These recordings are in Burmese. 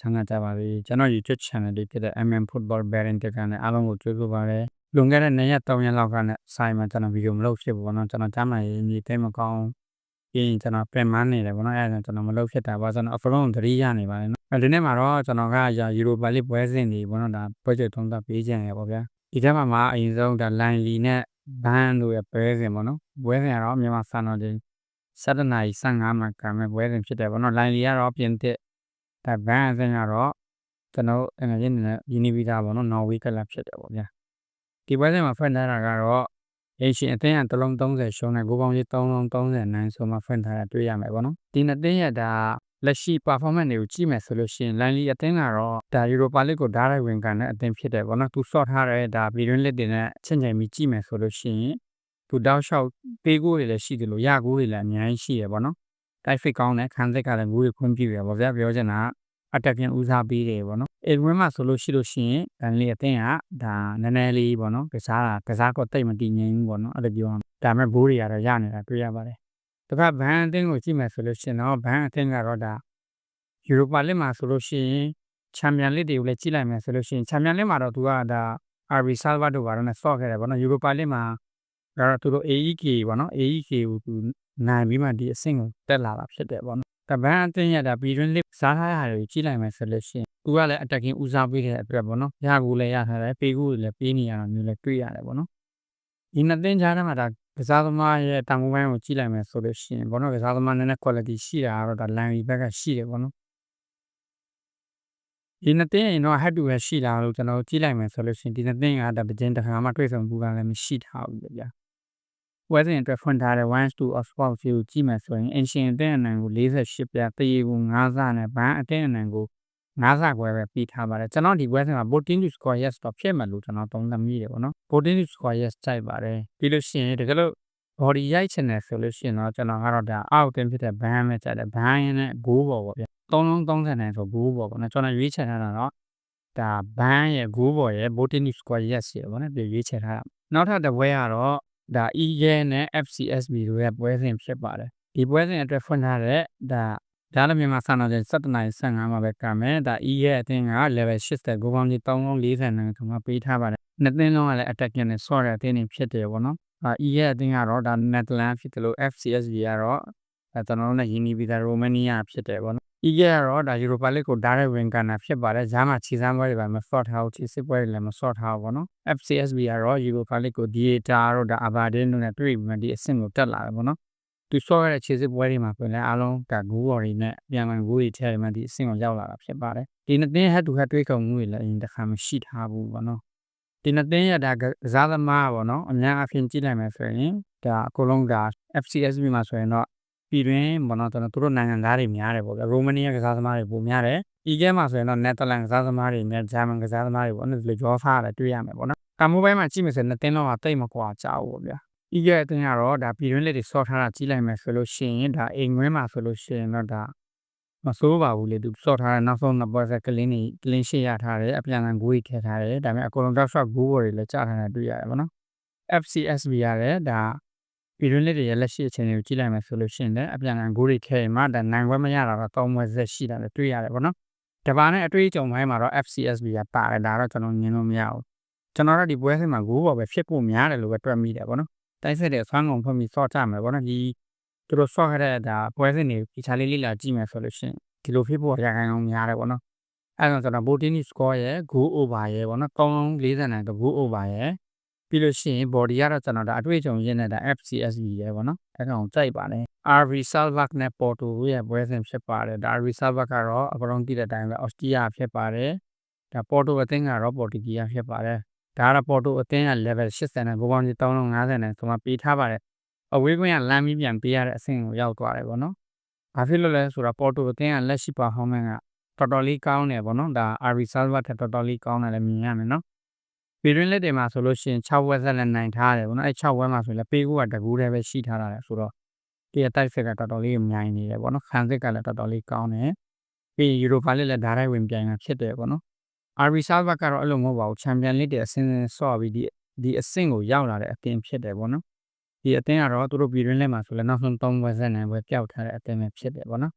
ချမ်းသာကြပါစေကျွန်တော် YouTube channel လေးဖြစ်တဲ့ MM Football Bearing တက်ကနေအားလုံးကိုကြိုဆိုပါရစေလွန်ခဲ့တဲ့2ရက်3ရက်လောက်ကနဲ့ဆိုင်မှာကျွန်တော်ဗီဒီယိုမလုပ်ဖြစ်ဘူးပေါ့နော်ကျွန်တော်ကြားမှရေးမြေသိမကောင်းပြီးရင်ကျွန်တော်ပြင်မနေတယ်ပေါ့နော်အဲဒါကျွန်တော်မလုပ်ဖြစ်တာပေါ့ကျွန်တော်အဖလုံးသတိရနေပါတယ်နော်အဲဒီနေ့မှာတော့ကျွန်တော်ကယူရိုပါလိပွဲစဉ်တွေပေါ့နော်ဒါ project သုံးသပ်ပေးခြင်းရပေါ့ဗျာဒီထဲမှာမှာအရင်ဆုံးဒါ line လီနဲ့ဘန်းတို့ရဲ့ပွဲစဉ်ပေါ့နော်ပွဲစဉ်ကတော့မြန်မာစံတော်ချိန်7နာရီ15မှာကံမဲ့ပွဲစဉ်ဖြစ်တယ်ပေါ့နော် line လီကတော့ပြင်သစ် ဒါဘန်းအစင်းကတော့ကျွန်တော်အငယ်ချင်းနဲ့ယင်းနီဗီတာပေါ့နော်နော်ဝေးကလပ်ဖြစ်တယ်ပေါ့ဗျာဒီပွဲစဉ်မှာဖွင့်ထားတာကတော့အရှင်အသင်းကတလုံး30ရှုံးတဲ့ကိုပေါင်းကြီး3လုံး30နိုင်ဆိုမှဖွင့်ထားတာတွေ့ရမယ်ပေါ့နော်ဒီနှစ်သင်းရဲ့ဒါလက်ရှိ performance တွေကိုကြည့်မယ်ဆိုလို့ရှိရင် line လီအသင်းကတော့ဒါ Europa League ကိုဓာတ်ရိုက်ဝင်ကန်တဲ့အသင်းဖြစ်တယ်ပေါ့နော်သူ short ထားတဲ့ဒါဗီဒီယိုလစ်တွေနဲ့ချင်းချင်းပြီးကြည့်မယ်ဆိုလို့ရှိရင်သူတောက်လျှောက်ပေးကိုတွေလည်းရှိတယ်လို့ရကိုတွေလည်းအများကြီးရှိရပေါ့နော် တိုက်ဖိတ်ကောင်းတဲ့ခန်းသက်ကလည်းငူးတွေခွင့်ပြုရပါဗျာပြောချင်တာအတက်ပြန်ဦးစားပေးတယ်ပေါ့နော်အိမ်ဝင်းမှာဆိုလို့ရှိလို့ရှိရင်ဒန်လီအသင်းကဒါနည်းနည်းလေးပေါ့နော်ကစားတာကစားတော့တိတ်မတည်ငြိမ်ဘူးပေါ့နော်အဲ့လိုပြောရမှာဒါပေမဲ့ဘိုးတွေကတော့ရနေတာတွေ့ရပါတယ်တစ်ခါဘန်အသင်းကိုကြည့်မယ်ဆိုလို့ရှိရင်တော့ဘန်အသင်းကတော့ဒါယူရိုပါလစ်မှာဆိုလို့ရှိရင်ချန်ပီယံလစ်တွေကိုလည်းကြည့်လိုက်မယ်ဆိုလို့ရှိရင်ချန်ပီယံလစ်မှာတော့သူကဒါ RB Salva တို့ဘာလို့လဲဆော့ခဲ့တယ်ပေါ့နော်ယူရိုပါလစ်မှာကတော့သူတို့ AEK ပေါ့နော် AEK ကိုသူ နိုင်ပြီးမှဒီအဆင့်ကိုတက်လာတာဖြစ်တယ်ပေါ့နော်တပန်းအတင်းရတာပြည်တွင်းလစ်စားထားရတာကိုကြည့်လိုက်မယ်ဆိုလို့ရှိရင်သူကလည်း attacking ဦးစားပေးတဲ့အတွက်ပေါ့နော်ရကူလည်းရထားတယ်ပေးကူလည်းပေးနေရတာမျိုးလည်းတွေ့ရတယ်ပေါ့နော်ဒီနှစ်သင်းကြားထဲမှာဒါကစားသမားရဲ့တောင်ပိုင်းကိုကြည့်လိုက်မယ်ဆိုလို့ရှိရင်ဘောနော်ကစားသမားနည်းနည်း quality ရှိတာကတော့ဒါ line ဘက်ကရှိတယ်ပေါ့နော်ဒီနှစ်သင်းရင်တော့ head to head ရှိတာလို့ကျွန်တော်ကြည့်လိုက်မယ်ဆိုလို့ရှိရင်ဒီနှစ်သင်းကဒါပကျင်းတစ်ခါမှတွေ့ဆုံမှုကလည်းမရှိထားဘူးဗျာ ပွဲစဉ်အတွက်ဖွင့်ထားတဲ့ ones to of sport ကိုကြည့်မယ်ဆိုရင် ancient အသင်းအနံကို48ပြတရေကို9ဆနဲ့ဘန်းအသင်းအနံကို9ဆခွဲပဲပြီးထားပါတယ်ကျွန်တော်ဒီပွဲစဉ်မှာ voting to score yes တော့ဖြစ်မယ်လို့ကျွန်တော်သုံးသပ်မိတယ်ပေါ့နော် voting to score yes ကြိုက်ပါတယ်ပြီးလို့ရှိရင်တကယ်လို့ body ရိုက်ချင်တယ်ဆိုလို့ရှိရင်တော့ကျွန်တော်ကတော့ဒါအောက်တင်ဖြစ်တဲ့ဘန်းပဲကြိုက်တယ်ဘန်းရင်းနဲ့ဂိုးပေါ်ပေါ့ဗျ3လုံး30နဲ့ဆိုဂိုးပေါ်ပေါ့နော်ကျွန်တော်ရွေးချယ်ထားတာတော့ဒါဘန်းရဲ့ဂိုးပေါ်ရဲ့ voting to score yes ရပေါ့နော်ဒီရွေးချယ်ထားတာနောက်ထပ်တစ်ပွဲကတော့ ဒါ EGL နဲ့ FCSB တို့ရဲ့ပွဲစဉ်ဖြစ်ပါတယ်ဒီပွဲစဉ်အတွက်ဖွင့်ထားတဲ့ဒါဒါလည်းမြန်မာစံတော်ချိန်7နာရီ15မှာပဲကမယ်ဒါ EGL အသင်းက level 80ကိုပေါင်းကြီး340နဲ့ကျွန်တော်ပေးထားပါတယ်နှစ်သင်းလုံးကလည်း attacking နဲ့ sort တဲ့အသင်းတွေဖြစ်တယ်ပေါ့နော်အာ EGL အသင်းကတော့ဒါ Netherlands ဖြစ်တယ်လို့ FCSB ကတော့ အဲကျွန်တော်တို့နဲ့ယင်းနီဗီတာရိုမေးနီးယားဖြစ်တယ်ပေါ့နော်။ EGL ကတော့ဒါ Europa League ကို direct win ကန်တာဖြစ်ပါတယ်။ဂျားမှာခြေစမ်းပွဲတွေပါမ sort ထားဘူးခြေစစ်ပွဲတွေလည်းမ sort ထားဘူးပေါ့နော်။ FCSB ကတော့ Europa League ကို Data တို့ဒါ Aberdeen တို့နဲ့တွေ့ပြီးမှဒီအဆင့်ကိုတက်လာတယ်ပေါ့နော်။သူ sort ရတဲ့ခြေစစ်ပွဲတွေမှာပြင်လဲအားလုံးကဂိုးဘော်တွေနဲ့ပြန်မှန်ဂိုးတွေထည့်ရမှဒီအဆင့်ကိုရောက်လာတာဖြစ်ပါတယ်။ဒီနှစ်သင်း head to head တွေ့ဆုံမှုတွေလည်းအရင်တစ်ခါမရှိထားဘူးပေါ့နော်။ဒီနှစ်သင်းရတာကစားသမားပေါ့နော်အများအပြားကြည့်လိုက်မယ်ဆိုရင်ဒါအကုန်လုံးဒါ FCSB မှာဆိုရင်တော့ ပြည်တွင်းဘောနော်ကျွန်တော်တို့နိုင်ငံသားတွေများတယ်ပေါ့ဗျာရိုမာနီးယားကစားသမားတွေပိုများတယ်။ EG မှာဆိုရင်တော့နယ်သာလန်ကစားသမားတွေနဲ့ဂျာမန်ကစားသမားတွေပေါ့နော်ဒီလိုကြောဖားရတယ်တွေ့ရမယ်ပေါ့နော်။ကာမိုဘိုင်းမှာကြည့်မယ်ဆိုရင်နှစ်သင်းလုံးကတိတ်မကွာကြဘူးပေါ့ဗျာ။ EG အသင်းကတော့ဒါပြည်တွင်းလက်တွေဆော့ထားတာကြည့်လိုက်မယ်ဆိုလို့ရှိရင်ဒါအိမ်ငွေးမှာဆိုလို့ရှိရင်တော့ဒါမစိုးပါဘူးလေသူဆော့ထားတဲ့နောက်ဆုံးနှစ်ပွဲဆက်ကလင်းနေကလင်းရှေ့ရထားတယ်အပြန်အလှန်ဂိုးကြီးထည့်ထားတယ်ဒါပေမဲ့အကုန်လုံးတောက်လျှောက်ဂိုးဘော်တွေလည်းကြားထားတာတွေ့ရတယ်ပေါ့နော် FCSB ရတယ်ဒါ ပြည်တွင်းလက်တွေရဲ့လက်ရှိအခြေအနေကိုကြည့်လိုက်မယ်ဆိုလို့ရှိရင်လည်းအပြန်အလှန်ဂိုးတွေထည့်ရင်မှဒါနိုင်ပွဲမရတာတော့သုံးပွဲဆက်ရှိတာလည်းတွေ့ရတယ်ပေါ့နော်တပါနဲ့အတွေ့အကြုံပိုင်းမှာတော့ FCSB ကပါတယ်ဒါတော့ကျွန်တော်ညင်လို့မရဘူးကျွန်တော်တို့ဒီပွဲစဉ်မှာဂိုးဘော်ပဲဖြစ်ဖို့များတယ်လို့ပဲတွက်မိတယ်ပေါ့နော်တိုက်ဆက်တဲ့ဆွမ်းကုန်ဖွင့်ပြီးဆော့ချမယ်ပေါ့နော်ဒီသူတို့ဆော့ခဲ့တဲ့ဒါပွဲစဉ်တွေဒီချာလေးလေးလာကြည့်မယ်ဆိုလို့ရှိရင်ဒီလိုဖြစ်ဖို့ရခိုင်အောင်များတယ်ပေါ့နော်အဲဒါဆိုတော့ Botini score ရဲ့ goal over ရဲ့ပေါ့နော်340နဲ့ goal over ရဲ့ ပြီးလို့ရှိရင် body ကတော့ကျွန်တော်ဒါအတွေ့အကြုံရင်းနေတာ FCSB ရဲ့ပေါ့နော်အဲကောင်ကြိုက်ပါတယ် RV Salvac နဲ့ Porto ရဲ့ပွဲစဉ်ဖြစ်ပါတယ်ဒါ RV Salvac ကတော့အကောင်တည်တဲ့အတိုင်းပဲ Austria ဖြစ်ပါတယ်ဒါ Porto အသင်းကတော့ Portugal ဖြစ်ပါတယ်ဒါကတော့ Porto အသင်းက level 80နဲ့ဘိုးပေါင်းကြီး350နဲ့ဆိုမှပေးထားပါတယ်အဝေးကွင်းကလမ်းပြီးပြန်ပေးရတဲ့အဆင့်ကိုရောက်သွားတယ်ပေါ့နော်ဘာဖြစ်လို့လဲဆိုတော့ Porto အသင်းကလက်ရှိ performance ကတော်တော်လေးကောင်းတယ်ပေါ့နော်ဒါ RV Salvac ထက်တော်တော်လေးကောင်းတယ်လည်းမြင်ရမယ်နော် ပြည်တွင်းလက်တွေမှာဆိုလို့ရှိရင်6ဝက်ဆက်လက်နိုင်ထားတယ်ဗောနော်အဲ6ဝက်မှာဆိုလည်းပေးကူကတကူတည်းပဲရှိထားတာလေဆိုတော့ဒီအတိုက်ဆက်ကတော်တော်လေးမြိုင်နေတယ်ဗောနော်ခံစစ်ကလည်းတော်တော်လေးကောင်းတယ်ပြီးယူရိုပါလက်လည်းဓာတ်ရိုက်ဝင်ပြိုင်တာဖြစ်တယ်ဗောနော် RB Salva ကတော့အဲ့လိုမဟုတ်ပါဘူးချန်ပီယံလိတဲ့အဆင့်ဆင့်ဆော့ပြီးဒီဒီအဆင့်ကိုရောက်လာတဲ့အသင်းဖြစ်တယ်ဗောနော်ဒီအသင်းကတော့သူတို့ပြည်တွင်းလက်မှာဆိုလည်းနောက်ဆုံး3ဝက်ဆက်နိုင်ပွဲပျောက်ထားတဲ့အသင်းပဲဖြစ်တယ်ဗောနော်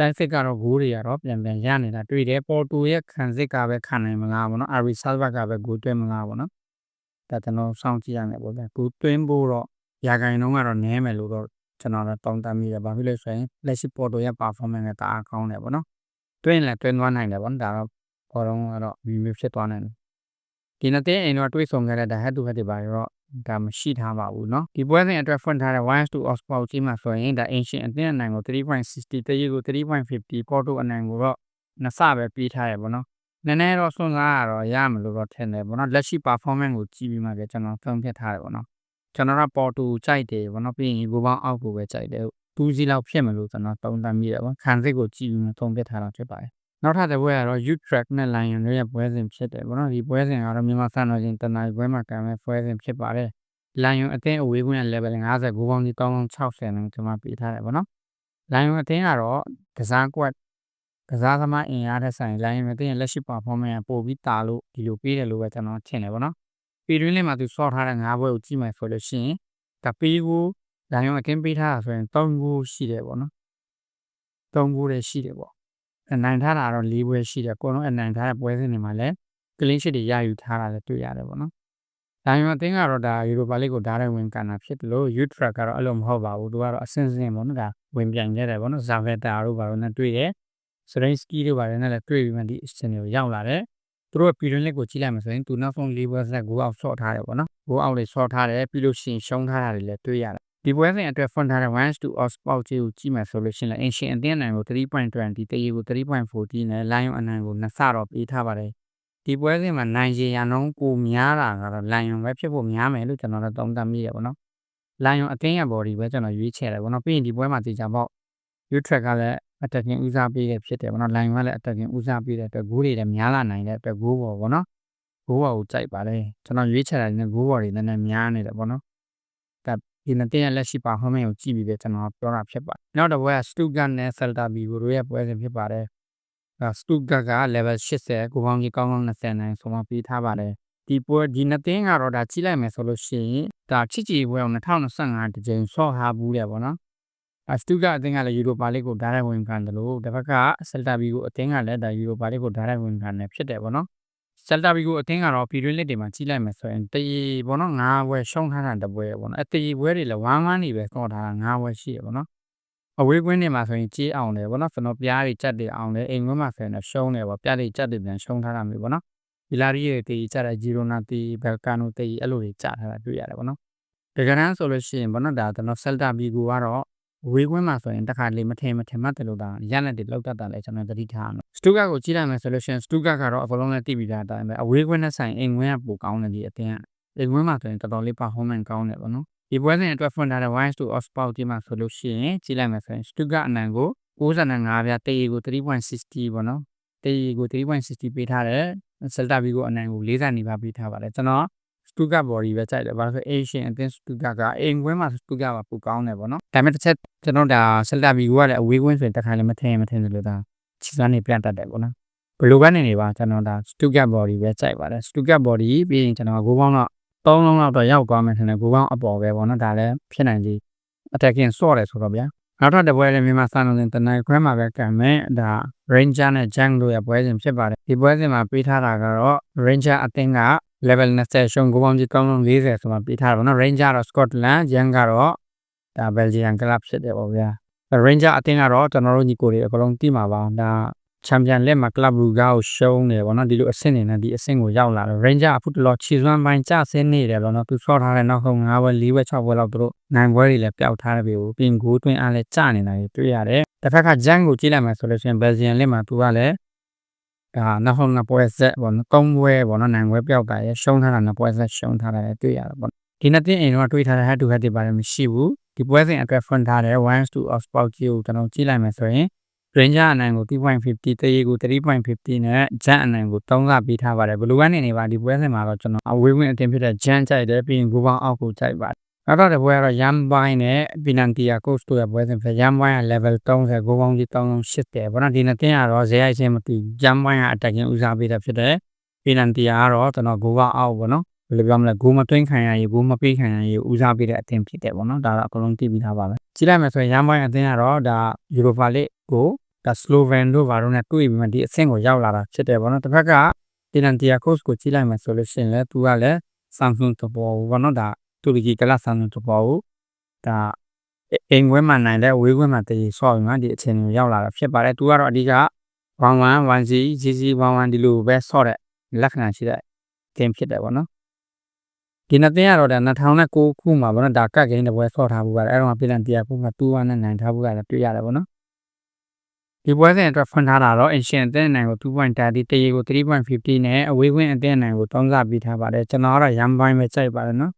တတိုင်းစစ်ကတော့ဂိုးတွေကတော့ပြန်ပြန်ရနေတာတွေ့တယ်ပေါ်တူရဲ့ခံစစ်ကပဲခံနိုင်မလားပေါ့နော်အာရီဆာဘတ်ကပဲဂိုးတွဲမလားပေါ့နော်ဒါကျွန်တော်စောင့်ကြည့်ရမယ်ပေါ့ဗျာဂိုးတွင်းဖို့တော့ရာဂိုင်နှုန်းကတော့နည်းမယ်လို့တော့ကျွန်တော်တော့တောင်းတမိတယ်ဘာဖြစ်လို့ဆိုရင်လက်ရှိပေါ်တူရဲ့ performance ကတအားကောင်းတယ်ပေါ့နော်တွင်းလည်းတွင်းသွားနိုင်တယ်ပေါ့နော်ဒါတော့ပေါ်တော့ကတော့မြမျိုးဖြစ်သွားနိုင်တယ်ဒီနေ့တဲ့အိမ်တော့တွေးဆုံခဲ့တဲ့ဒါ head to head တွေပါတော့ ဒါမရှိထားပါဘူးเนาะဒီပွဲစဉ်အတွက်ဖွင့်ထားတဲ့ 1 to Oxford ကြီးမှာဆိုရင်ဒါ ancient အသင်းအနိုင်ကို3.60တရေကို3.50 Porto အနိုင်ကိုတော့နှစ်ဆပဲပေးထားရပေါ့နော်နည်းနည်းတော့စွန့်စားရတော့ရမလို့တော့ထင်တယ်ပေါ့နော်လက်ရှိ performance ကိုကြည့်ပြီးမှပဲကျွန်တော်သုံးဖြတ်ထားတယ်ပေါ့နော်ကျွန်တော်က Porto ကြိုက်တယ်ပေါ့နော်ပြီးရင်ကိုပေါင်းအောက်ကိုပဲကြိုက်တယ်တူးစီလောက်ဖြစ်မလို့ကျွန်တော်သုံးသပ်မိတယ်ပေါ့ခံစစ်ကိုကြည့်ပြီးမှသုံးဖြတ်ထားတာဖြစ်ပါတယ် နောက်ထပ်တစ်ပွဲကတော့ youth track နဲ့ lion တို့ရဲ့ပွဲစဉ်ဖြစ်တယ်ပေါ့နော်ဒီပွဲစဉ်ကတော့မြန်မာစံတော်ချိန်တနင်္လာပွဲမှာကံမဲ့ပွဲစဉ်ဖြစ်ပါတယ်။ lion အသင်းအဝေးကွင်း level 59ပေါင်းကြီး3060နဲ့ကျွန်မပေးထားတယ်ပေါ့နော်။ lion အသင်းကတော့ကစားကွက်ကစားသမားအင်အားတဲ့ဆိုင် lion အသင်းရဲ့လက်ရှိ performance ပိုပြီးတာလို့ဒီလိုပေးတယ်လို့ပဲကျွန်တော်ထင်တယ်ပေါ့နော်။ပြည်တွင်းလေးမှာသူစော့ထားတဲ့၅ပွဲကိုကြည့်မယ်ဆိုလို့ရှိရင်ကပေးကို lion အသင်းပေးထားတာဆိုရင်3ဂိုးရှိတယ်ပေါ့နော်။3ဂိုးလည်းရှိတယ်ပေါ့ အနိုင်ထားတာတော့၄ပွဲရှိတယ်အကုန်လုံးအနိုင်ထားတဲ့ပွဲစဉ်တွေမှာလည်း clean sheet တွေရယူထားတာလည်းတွေ့ရတယ်ပေါ့နော်။ဒါပေမဲ့အသင်းကတော့ဒါ Europa League ကိုဓာတ်ရိုက်ဝင်ကန်တာဖြစ်တယ်လို့ Youth Track ကတော့အဲ့လိုမဟုတ်ပါဘူး။သူကတော့အဆင့်ဆင့်ပေါ့နော်ဒါဝင်ပြိုင်ခဲ့တယ်ပေါ့နော်။ Zaveta တို့ဘာလို့နဲ့တွေ့တယ်။ Srensky တို့ဘာလို့နဲ့လည်းတွေ့ပြီးမှဒီအဆင့်တွေကိုရောက်လာတယ်။သူတို့ပြည်တွင်းလက်ကိုကြည့်လိုက်မှဆိုရင်သူနောက်ဆုံး၄ပွဲဆက်ဂိုးအောက်ဆော့ထားတယ်ပေါ့နော်။ဂိုးအောက်တွေဆော့ထားတယ်ပြီးလို့ရှိရင်ရှုံးထားတာတွေလည်းတွေ့ရတယ် ဒီပွဲစဉ်အတွက်ဖွင့်ထားတဲ့1 to Ox Sport ကြီးကိုကြည့်မယ်ဆိုလို့ရှိရင်လည်း Ancient အသင်းအနိုင်ကို3.20တရေကို3.40နဲ့ Lion အနိုင်ကိုနှစ်ဆတော့ပေးထားပါတယ်ဒီပွဲစဉ်မှာနိုင်ရရနှုန်းကိုများတာကတော့ Lion ပဲဖြစ်ဖို့များမယ်လို့ကျွန်တော်တို့သုံးသပ်မိရပါတော့ Lion အသင်းရဲ့ body ပဲကျွန်တော်ရွေးချယ်တယ်ပေါ့နော်ပြီးရင်ဒီပွဲမှာတေချာပေါ့ U track ကလည်း attacking ဦးစားပေးတဲ့ဖြစ်တယ်ပေါ့နော် Lion ကလည်း attacking ဦးစားပေးတဲ့အတွက်ဂိုးတွေလည်းများလာနိုင်တဲ့အတွက်ဂိုးပေါ်ပေါ့နော်ဂိုးပေါ်ကိုကြိုက်ပါတယ်ကျွန်တော်ရွေးချယ်တာလည်းဂိုးပေါ်တွေနည်းနည်းများနေတယ်ပေါ့နော် ဒီနှစ်တင်းရဲ့လက်ရှိပါဟောင်းမင်းကိုကြည့်ပြီးပဲကျွန်တော်ပြောတာဖြစ်ပါတယ်။နောက်တစ်ပွဲက Stuttgart နဲ့ Celta Vigo တို့ရဲ့ပွဲစဉ်ဖြစ်ပါတယ်။အဲ Stuttgart က level 80ကိုပေါင်းကြီးကောင်းကောင်း20နိုင်ဆိုမှပေးထားပါတယ်။ဒီပွဲဒီနှစ်တင်းကတော့ဒါကြည့်လိုက်မယ်ဆိုလို့ရှိရင်ဒါချစ်ကြည်ပွဲအောင်2025တကြိမ်ဆော့ထားဘူးတယ်ပေါ့နော်။အစတူကအသင်းကလည်းယူရိုပါလိကိုဓာတ်ရိုက်ဝင်ခံတယ်လို့တစ်ဖက်ကဆယ်တာဘီကိုအသင်းကလည်းဒါယူရိုပါလိကိုဓာတ်ရိုက်ဝင်ခံတယ်ဖြစ်တယ်ပေါ့နော် ဆယ်တာဘီကိုအသင်းကတော့ပြည်တွင်းလက်တွေမှာကြီးလိုက်မယ်ဆိုရင်တရီပေါ့နော်၅ဘွဲရှုံးထားတာတပွဲပေါ့နော်အတရီဘွဲတွေလည်းဝမ်းဝမ်းနေပဲကော့ထားတာ၅ဘွဲရှိရပေါ့နော်အဝေးကွင်းတွေမှာဆိုရင်ကြေးအောင်တယ်ပေါ့နော်ကျွန်တော်ပြားတွေကြက်တွေအောင်တယ်အိမ်ကွင်းမှာဆိုရင်ရှုံးတယ်ပေါ့ပြားတွေကြက်တွေပြန်ရှုံးထားတာမျိုးပေါ့နော်ဗီလာရီရဲ့တေးကြတဲ့ဂျီရိုနာတီဘယ်ကာနိုတေးအဲ့လိုတွေကြထားတာတွေ့ရတယ်ပေါ့နော်တကယ်တမ်းဆိုလို့ရှိရင်ပေါ့နော်ဒါကျွန်တော်ဆယ်တာဘီကိုကတော့ ဝေးကွင်းမှာဆိုရင်တခါလေမထင်မထင်မှတ်တယ်လို့ဒါရလက်တွေလောက်တတ်တာလဲကျွန်တော်သတိထားအောင်စတူဂတ်ကိုကြည့်လိုက်မယ်ဆိုလို့ရှိရင်စတူဂတ်ကတော့အကလုံးနဲ့တိပြီးသားအတိုင်းပဲအဝေးကွင်းနဲ့ဆိုင်အိမ်ကွင်းကပိုကောင်းတယ်ဒီအတင်းကအိမ်ကွင်းမှာဆိုရင်တော်တော်လေး performance ကောင်းတယ်ပေါ့နော်ဒီပွဲစဉ်အတွက်ဖွင့်ထားတဲ့ Wise to Oxford ဒီမှာဆိုလို့ရှိရင်ကြည့်လိုက်မယ်ဆိုရင်စတူဂတ်အနံကို65ပြတေးကို3.60ပေါ့နော်တေးကို3.60ပေးထားတယ်ဆယ်တာဘီကိုအနံကို40နီးပါးပေးထားပါတယ်ကျွန်တော် စတူကတ်ဘော်ဒီပဲကြိုက်တယ်ဘာလို့ဆို Asian အသင်းစတူကတ်ကအိမ်ကွင်းမှာစတူကတ်ကပိုကောင်းတယ်ပေါ့နော်ဒါပေမဲ့တစ်ချက်ကျွန်တော်ဒါဆယ်တာဘီကိုကလည်းအဝေးကွင်းဆိုရင်တစ်ခါလည်းမထင်မထင်တယ်လို့ဒါချီစမ်းနေပြတ်တတ်တယ်ပေါ့နော်ဘလိုကနေနေပါကျွန်တော်ဒါစတူကတ်ဘော်ဒီပဲကြိုက်ပါတယ်စတူကတ်ဘော်ဒီပြီးရင်ကျွန်တော်ဂိုးပေါင်းတော့၃လုံးလောက်တော့ရောက်သွားမယ်ထင်တယ်ဂိုးပေါင်းအပေါ်ပဲပေါ့နော်ဒါလည်းဖြစ်နိုင်သေး attacking ဆော့တယ်ဆိုတော့ဗျာနောက်ထပ်တစ်ပွဲလည်းမြန်မာစံတော်စဉ်တနင်္ဂနွေမှာပဲကံမဲ့ဒါ Ranger နဲ့ Jang တို့ရဲ့ပွဲစဉ်ဖြစ်ပါတယ်ဒီပွဲစဉ်မှာပေးထားတာကတော့ Ranger အသင်းက level 20ရှုံးကိုပေါင်းကြီးကောင်းလုံး40ဆိုမှပေးထားတာပေါ့နော် Ranger တော့ Scotland Jang ကတော့ဒါ Belgian club ဖြစ်တယ်ပေါ့ဗျာ Ranger အသင်းကတော့ကျွန်တော်တို့ညီကိုတွေအကုန်လုံးသိမှာပါဒါချန်ပီယံလက်မှာ club Brugge ကိုရှုံးနေပေါ့နော်ဒီလိုအဆင့်နေနဲ့ဒီအဆင့်ကိုရောက်လာတယ် Ranger အခုတလောခြေစွမ်းပိုင်းကျဆင်းနေတယ်ပေါ့နော်သူဆော့ထားတဲ့နောက်ဆုံး9ဘွဲ4ဘွဲ6ဘွဲလောက်သူတို့နိုင်ဘွဲတွေလည်းပျောက်ထားတယ်ပြီကိုပြင်ဂိုးတွင်းအားလည်းကျနေတာတွေ့ရတယ်တစ်ဖက်က Jang ကိုကြည့်လိုက်မှဆိုလို့ရှိရင် Belgian လက်မှာသူကလည်း ဒါနောက်ဆုံးနှစ်ပွဲဆက်ပေါ့နော်၃ပွဲပေါ့နော်နိုင်ပွဲပျောက်တာရရှုံးထားတာနှစ်ပွဲဆက်ရှုံးထားတာလည်းတွေ့ရတာပေါ့ဒီနှစ်တင်းအိမ်တော့တွေးထားတဲ့ head to head တွေပါတယ်မရှိဘူးဒီပွဲစဉ်အတွက် front ထားတဲ့1 to of sport ကြီးကိုကျွန်တော်ကြည့်လိုက်မယ်ဆိုရင် Ranger အနိုင်ကို2.50တရေကို3.50နဲ့ Jan အနိုင်ကို3ဆပေးထားပါတယ်ဘလူးကနေနေပါဒီပွဲစဉ်မှာတော့ကျွန်တော်အဝေးဝင်အတင်ဖြစ်တဲ့ Jan ကြိုက်တယ်ပြီးရင်ဂိုးပေါင်းအောက်ကိုကြိုက်ပါတယ် နောက်တော့တစ်ပွဲကတော့ Yam Boy နဲ့ Pinantia Coach တို့ရဲ့ပွဲစဉ်ဖြစ် Yam Boy က level 30ဂိုးပေါင်းကြီး380ပေါ့နော်ဒီနှစ်တင်းကတော့ဇေယိုက်ချင်းမသိ Yam Boy က attacking ဦးစားပေးတာဖြစ်တယ် Pinantia ကတော့ကျွန်တော်ဂိုးပေါင်းအောက်ပေါ့နော်ဘယ်လိုပြောမလဲဂိုးမသွင်းခံရရေးဂိုးမပေးခံရရေးဦးစားပေးတဲ့အသင်းဖြစ်တယ်ပေါ့နော်ဒါတော့အကုန်လုံးသိပြီးသားပါပဲကြည့်လိုက်မယ်ဆိုရင်ရန်ပိုင်းအသင်းကတော့ဒါ Europa League ကိုဒါ slogan တို့ဘာလို့ ਨੇ တွေ့ပြီးမှဒီအဆင့်ကိုရောက်လာတာဖြစ်တယ်ပေါ့နော်တစ်ဖက်ကဒီနန်တီယာ course ကိုကြည့်လိုက်မယ်ဆိုလို့ရှိရင်လည်းသူကလည်း Samsung သဘောဘူးပေါ့နော်ဒါ တူရကီကလ Samsung သဘောဘူးဒါအိမ်ခွဲမှာနိုင်တဲ့ဝေးခွဲမှာတည်ဆော့ပြီးမှဒီအခြေအနေကိုရောက်လာတာဖြစ်ပါတယ်သူကတော့အဓိက11 1C GC 11 ဒီလိုပဲဆော့တဲ့လက္ခဏာရှိတဲ့ game ဖြစ်တယ်ပေါ့နော်ဒီနှစ်သင်းကတော့ဒါ2009ခုမှာပေါ့နော်ဒါကတ်ဂိမ်းတစ်ပွဲဆော့ထားဘူးပါတယ်အဲ့တော့ပြည်လန်တီယာခုမှာ2-1နဲ့နိုင်ထားဘူးကလည်းတွေ့ရတယ်ပေါ့နော်ဒီပွဲစဉ်အတွက်ဖွင့်ထားတာတော့ Ancient အသင်းအနိုင်ကို2.30တရေကို3.50နဲ့အဝေးဝင်းအသင်းအနိုင်ကို3စပေးထားပါတယ်ကျွန်တော်ကတော့ရမ်ပိုင်းပဲကြိုက်ပါတယ်နော်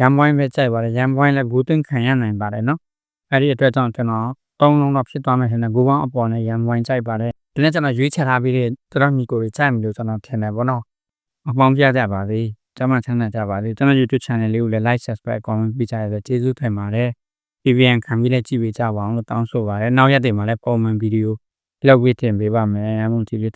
ရမ်ပိုင်းပဲကြိုက်ပါတယ်ရမ်ပိုင်းလည်းဘူးသွင်းခံရနိုင်ပါတယ်နော်အဲ့ဒီအတွက်ကြောင့်ကျွန်တော်သုံးလုံးတော့ဖြစ်သွားမယ်ထင်တယ်ဂိုးပေါင်းအပေါ်နဲ့ရမ်ပိုင်းကြိုက်ပါတယ်ဒီနေ့ကျွန်တော်ရွေးချယ်ထားပြီးတဲ့တော်မီကိုတွေကြိုက်မယ်လို့ကျွန်တော်ထင်တယ်ပေါ့နော်အပေါင်းပြကြပါစေကျမချမ်းသာကြပါစေကျွန်တော် YouTube channel လေးကိုလည်း like subscribe comment ပေးကြရတဲ့ကျေးဇူးတင်ပါတယ် PVN ခံပြီးလည်းကြည့်ပေးကြပါအောင်လို့တောင်းဆိုပါတယ်နောက်ရက်တွေမှာလည်းပုံမှန်ဗီဒီယိုလောက်ဝေးတင်ပေးပါမယ်အမှုကြည့်လို့